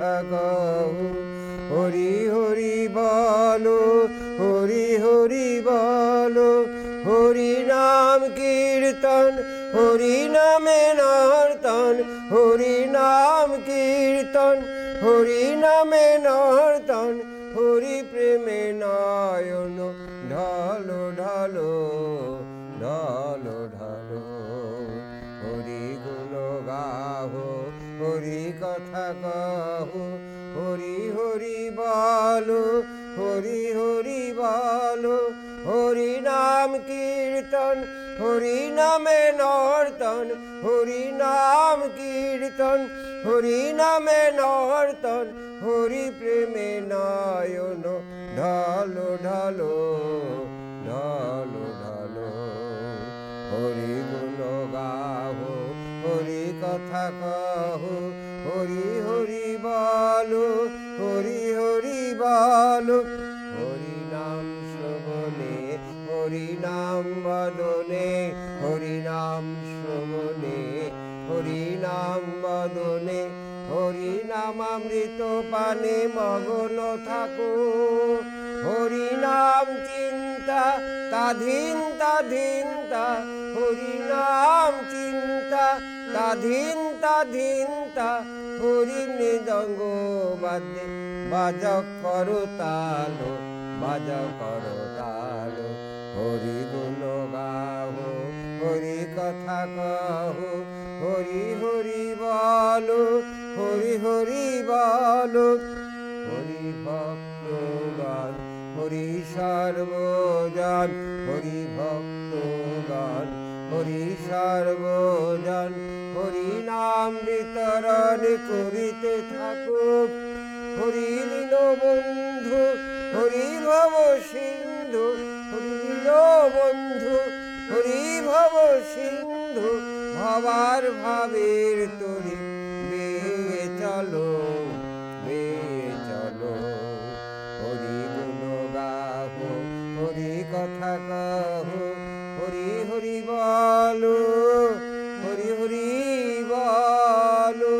কহু হরি হরি বলো, হরি হরি বলো, হরি নাম কীর্তন, হরি নামে নর্তন, হরি নাম কীর্তন, হরি নামে নর্তন, হরি প্রেমে নয়ন ঢালো ঢালো ঢালো। কথা কহো। হরি হরি বলো, হরি হরি বলো। হরি নাম কীর্তন, হরি নামে নর্তন। হরি নাম কীর্তন, হরি নামে নর্তন। হরি প্রেমে নয়ন, ঢালো ঢালো ঢালো ঢালো। হরি গুণ গাহো হরি কথা কহো। হরি হরি বলো, হরি হরি বলো। হরি নাম শ্রবণে, হরি নাম বদনে, হরি নাম শ্রবণে, হরি নাম বদনে, হরি নাম অমৃত পানে মগন থাকো। হরি নাম চিন্তা, তাধীন তাধীন তা হরি নাম চিন্তা, তাধীন তাধীন তা হরি মৃদঙ্গ বাদ্যে বাজ করো তালো বাজ করো তালো। হরি গুণ গাহো হরি কথা কহো। হরি হরি বলো, হরি হরি বলো। হরি ভক্ত গান হরি সর্বজন। হরি ভক্ত গান হরি সর্বজন, হরি নাম বিতরণ করিতে থাকুক। হরি লীন বন্ধু, হরি ভব সিন্ধু, হরি লীন বন্ধু, হরি ভব সিন্ধু, ভবার ভাবের তরি, বেয়ে চলো বেয়ে চলো। হরি গুণ গাহো, হরি কথা কহো হরি হরি বলো, হরি হরি বলো,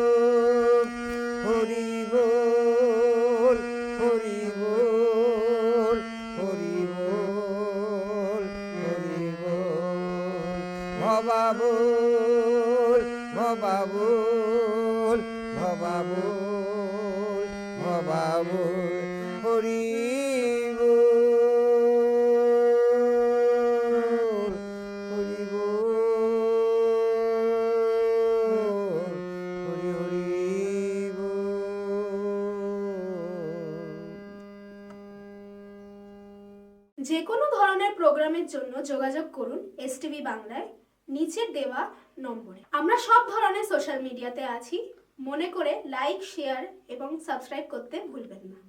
হরি বল হরি বল হরি বল হরি বল, ভবা বল ভবা বল ভবা বল ভবা বল, হরি যে কোনো ধরনের প্রোগ্রামের জন্য যোগাযোগ করুন এস বাংলায়, নিচের দেওয়া নম্বরে। আমরা সব ধরনের সোশ্যাল মিডিয়াতে আছি। মনে করে লাইক, শেয়ার এবং সাবস্ক্রাইব করতে ভুলবেন না।